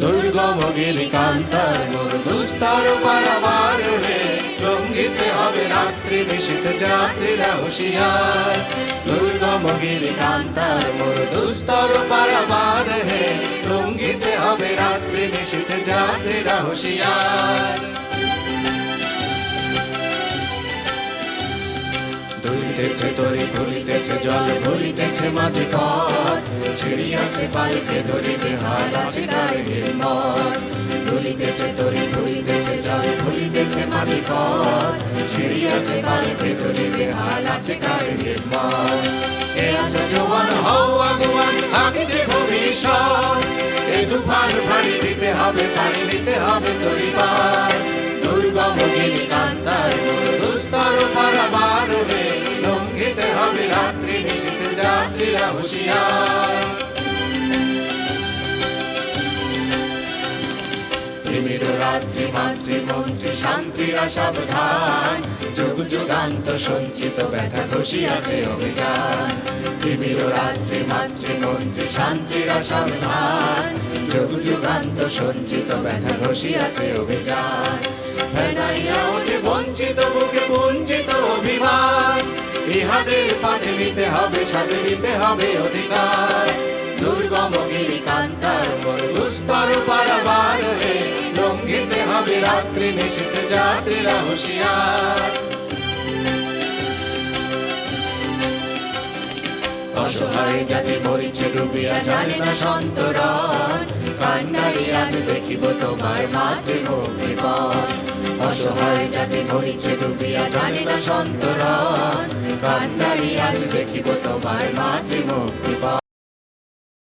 দুর্গম গিরিকান্তার মোর দুস্তর পারাবার হে রঙ্গিতে হবে রাত্রি নিশীথ যাত্রীরা হুঁশিয়ার। দুর্গম গিরিকান্তার মোর দুস্তর পারাবার হে রঙ্গিতে হবে রাত্রি নিশীথ যাত্রীরা হুঁশিয়ার। দুলিতেছে তরি ভুলিতেছে জল ভুলিতেছে মাঝে পথ। ছিড়িয়াছে পালকে ধরিবে হাল আছে কার হিম্মত। দুলিতেছে তরি ভুলিতেছে জল ভুলিতেছে মাঝে পথ। ছিড়িয়াছে পালকে ধরিবে হাল আছে কার হিম্মত। এ আছে জোয়ান, হও আগুয়ান আগছে ভবিষ্যৎ। এ তুফান, ভারী দিতে হবে, পানি দিতে হবে তরিবার যাত্রীরা হুঁশিয়ার। তিমির রাত্রি মাতৃ মন্ত্রী শান্তিরা সাবধান। যুগ যুগান্ত সঞ্চিত ব্যথা ঘষিয়াছে অভিযান। তিমির রাত্রি মাতৃ মন্ত্রী শান্তিরা সাবধান। যুগ যুগান্ত সঞ্চিত ব্যথা ঘষিয়াছে অভিযান। ফেনাইয়া ওঠে বঞ্চিত বুকে ইহাদের পাথে নিতে হবে, সাথে নিতে হবে অধিকার। দুর্গম গিরি কান্তার পর দুস্তর পারাবার হে লঙ্ঘিতে হবে রাত্রি নিশিত যাত্রীরা হুঁশিয়ার। অসহায় জাতি মরিছে ডুবিয়া জানে না সন্তরণ। কান্নারি আজ দেখিব তোমার মাতৃমুক্তি পথ। অসহায় জাতি মরিছে ডুবিয়া জানে না সন্তরণ। কান্নারি আজ দেখিব তোমার পথ।